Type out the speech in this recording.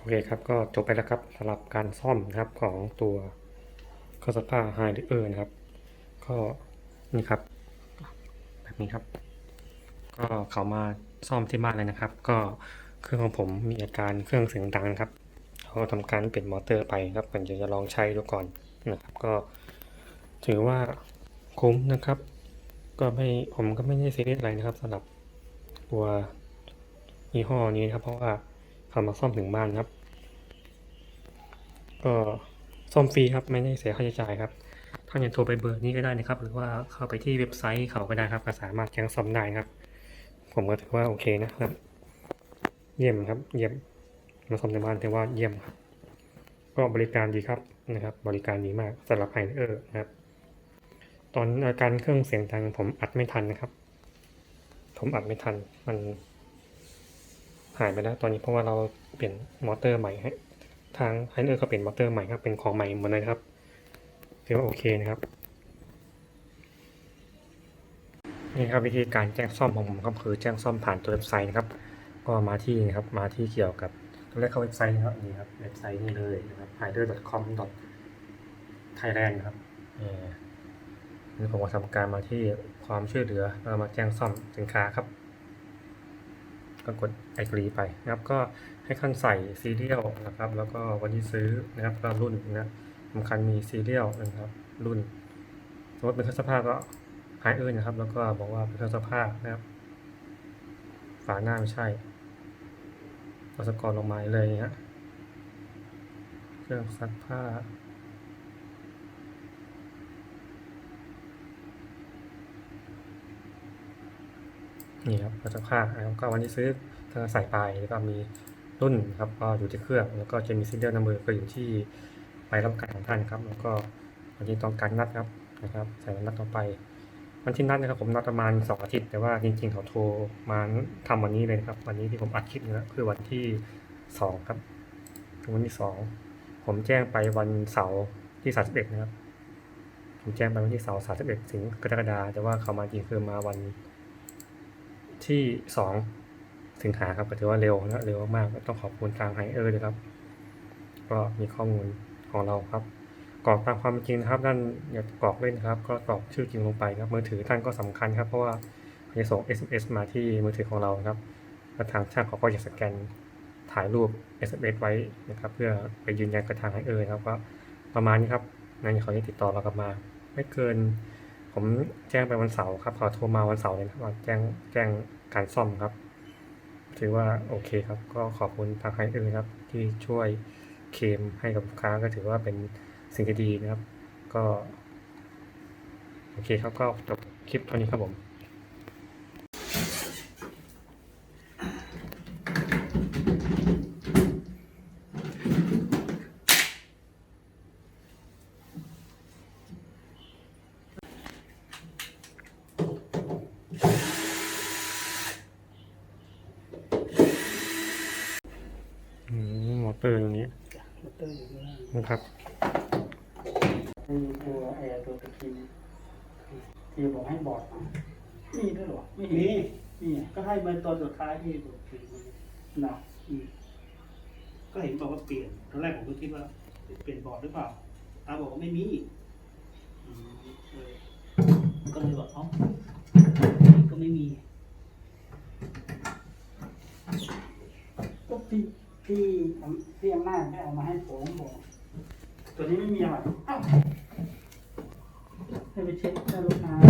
โอเคครับ ก็จบไปแล้วครับสำหรับการซ่อมนะครับของตัวเครื่อสตาไฮเออร์นะครับ ก็นี่ครับ แบบนี้ครับ ก็เขามาซ่อมที่บ้านเลยนะครับ ก็เครื่องของผมมีอาการเครื่องเสียงดังครับเขาก็ทำการเปลี่ยนมอเตอร์ไปครับผมจะลองใช้ดูก่อนนะครับ ก็ถือว่าคุ้มนะครับ ก็ไม่ผมก็ไม่ได้ซีเรียสอะไรนะครับสำหรับตัวยี่ห้อนี้ครับเพราะว่า เขามาซ่อมถึงบ้านครับ ก็ซ่อมฟรีครับไม่ได้เสียค่าใช้จ่ายครับท่านจะโทรไปเบอร์นี้ก็ได้นะครับ หรือว่าเข้าไปที่เว็บไซต์เขาก็ได้ครับก็สามารถแจ้งซ่อมได้ครับ ผมก็ถือว่าโอเคนะครับ เยี่ยมครับ เยี่ยมมาซ่อมในบ้านถือว่าเยี่ยมครับ ก็บริการดีครับนะครับ บริการดีมากสำหรับไฮเออร์นะครับ ตอนอาการเครื่องเสียงดังผมอัดไม่ทันนะครับ ผมอัดไม่ทันมัน หายไปแล้วตอนนี้เพราะว่าเราเปลี่ยนมอเตอร์ใหม่ให้ทางไฮเออร์ก็เปลี่ยนมอเตอร์ใหม่ครับเป็นของใหม่หมดเลยครับถือว่าโอเคนะครับนี่ครับวิธีการแจ้งซ่อมของผมก็คือแจ้งซ่อมผ่านตัวเว็บไซต์นะครับ ก็มาที่นะครับมาที่เกี่ยวกับตัวเลขเข้าเว็บไซต์นะครับนี่ครับเว็บไซต์นี่เลยนะครับ hider.com.thailand ครับเออนี่ผมก็ทำการมาที่ความช่วยเหลือแล้วมาแจ้งซ่อมสินค้าครับ ก็กด agree ไปนะครับก็ให้ท่านใส่ซีเรียลนะครับ แล้วก็วันที่ซื้อนะครับก็รุ่นนะสำคัญมีซีเรียลนะครับรุ่นสมมติเป็นเครื่องซักผ้าก็หายเอินนะครับ แล้วก็บอกว่าเป็นเครื่องซักผ้านะครับ ฝาหน้าไม่ใช่เอาสกอร์ลงมาเลยนะฮะเครื่องซักผ้า นี่ครับเครื่องซักผ้านะครับก็วันที่ซื้อทางใส่ไปแล้วก็มีรุ่นครับก็อยู่ที่เครื่อง แล้วก็จะมีซีเรียลนัมเบอร์ก็อยู่ที่ใบรับกันของท่านครับ แล้วก็วันที่ต้องการนัดครับนะครับ ใส่นัดต่อไป วันที่นัดนะครับผมนัดประมาณสองอาทิตย์แต่ว่าจริงๆเขาโทรมาทำวันนี้เลยครับ วันนี้ที่ผมอัดคลิปนะคือวันที่สองครับวันที่สองผมแจ้งไปวันเสาร์ที่สามสิบเอ็ดนะครับผมแจ้งไปวันที่เสาร์สามสิบเอ็ดสิงกรกฎาคมแต่ว่าเขามาจริงคือมาวัน ที่สองสิงหาครับก็ถือว่าเร็วนะเร็วมากๆต้องขอบคุณทางไฮเออร์เลยครับ ก็มีข้อมูลของเราครับกรอกตามความจริงนะครับท่านอย่ากรอกเล่นครับ ก็กรอกชื่อจริงลงไปครับมือถือท่านก็สำคัญครับ เพราะว่าจะส่ง SMS มาที่มือถือของเราครับแล้วทางช่างเขาก็จะสแกนถ่ายรูป SMS ไว้นะครับ เพื่อไปยืนยันกับทางให้เอ่ยครับก็ประมาณนี้ครับงั้นเขาจะติดต่อเรากลับมา ไม่เกิน ผมแจ้งไปวันเสาร์ครับเขาโทรมาวันเสาร์เลยนะครับว่าแจ้งแจ้งการซ่อมครับ ถือว่าโอเคครับ ก็ขอบคุณทางไฮเออร์ครับ ที่ช่วยเคมให้กับลูกค้าก็ถือว่าเป็นสิ่งที่ดีนะครับ ก็ โอเคครับก็จบคลิปเท่านี้ครับผม อืมมอเตอร์ตรงนี้มอเตอร์อยู่ข้างล่างนะครับมีตัวแอร์ตัวตะกี้ที่บอกให้บอร์ดมามีด้วยเหรอไม่เห็นนี่ก็ให้มาตอนสุดท้ายที่ตัวตะกี้นะอืมก็เห็นบอกว่าเปลี่ยนตอนแรกผมก็คิดว่าเปลี่ยนบอร์ดหรือเปล่าตาบอกว่าไม่มีอืมเออก็เลยบอกเอ้าก็ไม่มีก็พี่พี่พี่อำนาจไม่ เอามาให้ผมบอกตัวนี้ไม่มีอะไรเอ้าให้ไปเช็คถ้ลูกค้า